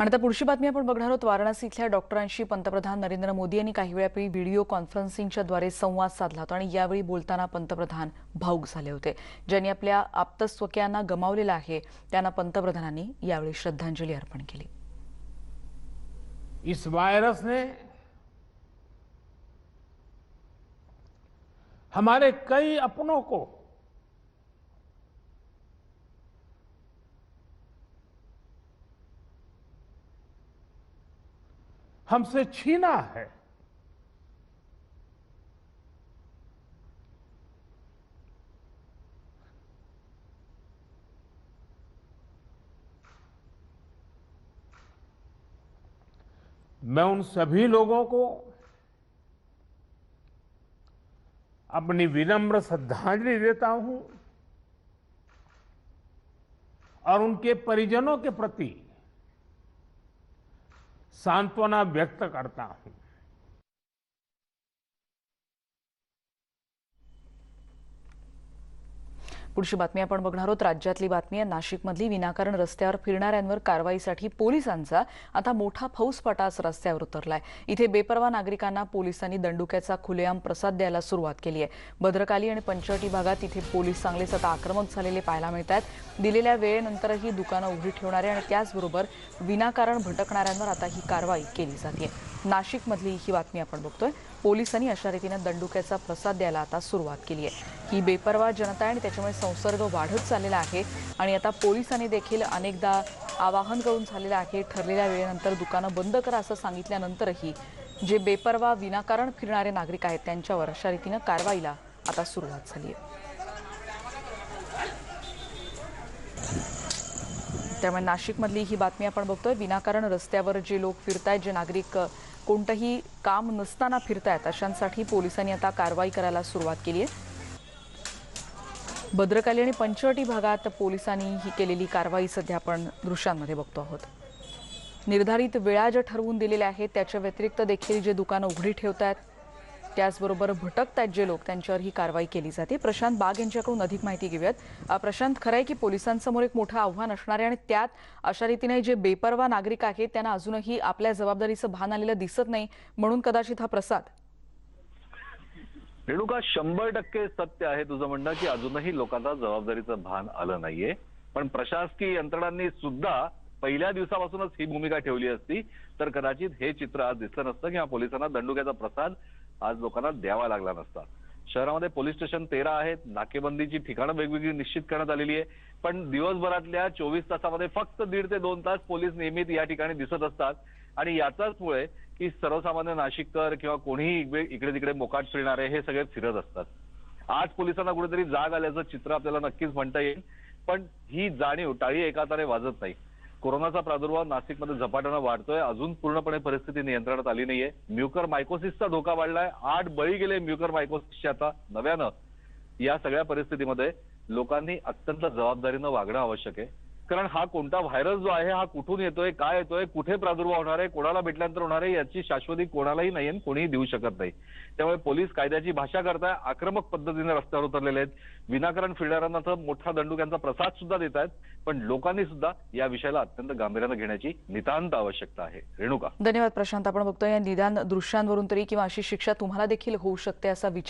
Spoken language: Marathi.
आणि आता पुढची बातमी आपण बघणार आहोत. वाराणसी इथल्या डॉक्टरांशी पंतप्रधान नरेंद्र मोदी यांनी काही वेळापूर्वी व्हिडिओ कॉन्फरन्सिंगच्या द्वारे संवाद साधला होता आणि यावेळी बोलताना पंतप्रधान भाऊक झाले होते. ज्यांनी आपल्या आप्तस्वकीयांना गमावलेलं आहे त्यांना पंतप्रधानांनी यावेळी श्रद्धांजली अर्पण केली. इस वायरस ने हमारे कई अपनों को हमसे छीना है। मैं उन सभी लोगों को अपनी विनम्र श्रद्धांजलि देता हूँ और उनके परिजनों के प्रति सांत्वना व्यक्त करता हूं। पुढची बातमी आपण बघणार आहोत. राज्यातली बातमी आहे नाशिकमधली. विनाकारण रस्त्यावर फिरणाऱ्यांवर कारवाईसाठी पोलिसांचा आता मोठा फौजफाटाच रस्त्यावर उतरलाय. इथे बेपरवा नागरिकांना पोलिसांनी दंडुक्याचा खुलेआम प्रसाद द्यायला सुरुवात केली आहे. भद्रकाली आणि पंचवटी भागात इथे पोलीस चांगलेच आता आक्रमक झालेले पाहायला मिळत आहेत दिलेल्या वेळेनंतरही दुकानं उघडी ठेवणारे आणि त्याचबरोबर विनाकारण भटकणाऱ्यांवर आता ही कारवाई केली जाते नाशिकमधली ही बातमी आपण बघतोय. पोलिसांनी अशा रीतीनं दंडुक्याचा प्रसाद द्यायला आता सुरुवात केली आहे. ही बेपरवा जनता आहे आणि त्याच्यामुळे संसर्ग वाढत चाललेला आहे. आणि आता पोलिसांनी देखील अनेकदा आवाहन करून झालेलं आहे ठरलेल्या वेळेनंतर दुकानं बंद करा असं सांगितल्यानंतरही जे बेपरवा विनाकारण फिरणारे नागरिक आहेत त्यांच्यावर अशा रीतीनं कारवाईला आता सुरुवात झाली आहे. त्यामुळे नाशिकमधली ही बातमी आपण बघतोय. विनाकारण रस्त्यावर जे लोक फिरतायत जे नागरिक कोणतंही काम नसताना फिरतायत अशांसाठी पोलिसांनी आता कारवाई करायला सुरुवात केली आहे. भद्रकाली आणि पंचवटी भागात पोलिसांनी ही केलेली कारवाई सध्या आपण दृश्यांमध्ये बघतो आहोत. निर्धारित वेळा ज्या ठरवून दिलेल्या आहेत त्याच्या व्यतिरिक्त देखील जे दुकानं उघडी ठेवत आहेत त्याचबरोबर भटकतात जे लोक त्यांच्यावर ही कारवाई केली जाते. प्रशांत बाग यांच्याकडून अधिक माहिती घेऊयात. प्रशांत खरं आहे की पोलिसांसमोर एक मोठं आव्हान असणार आहे आणि त्यात अशा रीतीने जे बेपरवा नागरिक आहेत त्यांना अजूनही आपल्या जबाबदारीचं भान आलेलं दिसत नाही म्हणून कदाचित हा प्रसाद. रेणुका शंभर टक्के सत्य आहे तुझं म्हणणं की अजूनही लोकांना जबाबदारीचं भान आलं नाहीये. पण प्रशासकीय यंत्रणांनी सुद्धा पहिल्या दिवसापासूनच ही भूमिका ठेवली असती. तर कदाचित हे चित्र आज दिसलं नसतं किंवा पोलिसांना दंडुक्याचा प्रसाद आज लोकांना द्यावा लागला नसता. शहरामध्ये पोलीस स्टेशन तेरा आहेत. नाकेबंदीची ठिकाणं वेगवेगळी निश्चित करण्यात आलेली आहे. पण दिवसभरातल्या चोवीस तासामध्ये फक्त दीड ते दोन तास पोलीस नियमित या ठिकाणी दिसत असतात. आणि याचाचमुळे की सर्वसामान्य नाशिककर किंवा कोणीही इकडे इकडे तिकडे मोकाट फिरणारे हे सगळे फिरत असतात. आज पोलिसांना कुठेतरी जाग आल्याचं चित्र आपल्याला नक्कीच म्हणता येईल. पण ही जाणीव टाळी एकाताने वाजत नाही. कोरोनाचा प्रादुर्भाव नाशिकमध्ये झपाट्यानं वाढतोय. अजून पूर्णपणे परिस्थिती नियंत्रणात आली नाहीये. म्युकर मायकोसिसचा धोका वाढलाय. आठ बळी गेले म्युकर मायकोसिसचे आता नव्यानं. या सगळ्या परिस्थितीमध्ये लोकांनी अत्यंत जबाबदारीनं वागणं आवश्यक आहे. कारण हा कोणता व्हायरस जो आहे हा कुठून येतोय काय येतोय कुठे प्रादुर्भाव होणार आहे कोणाला भेटल्यानंतर होणार आहे याची शाश्वती कोणालाही नाही आणि कोणीही देऊ शकत नाही. त्यामुळे पोलीस कायद्याची भाषा करताय आक्रमक पद्धतीने रस्त्यावर उतरलेले आहेत. विनाकारण फिरणाऱ्यांना तर मोठा दंडुक्यांचा प्रसाद सुद्धा देत आहेत. पण लोकांनी सुद्धा या विषयाला अत्यंत गांभीर्यानं घेण्याची नितांत आवश्यकता आहे. रेणुका. धन्यवाद प्रशांत. आपण बघतोय या निदान दृश्यांवरून तरी किंवा अशी शिक्षा तुम्हाला देखील होऊ शकते असा विचार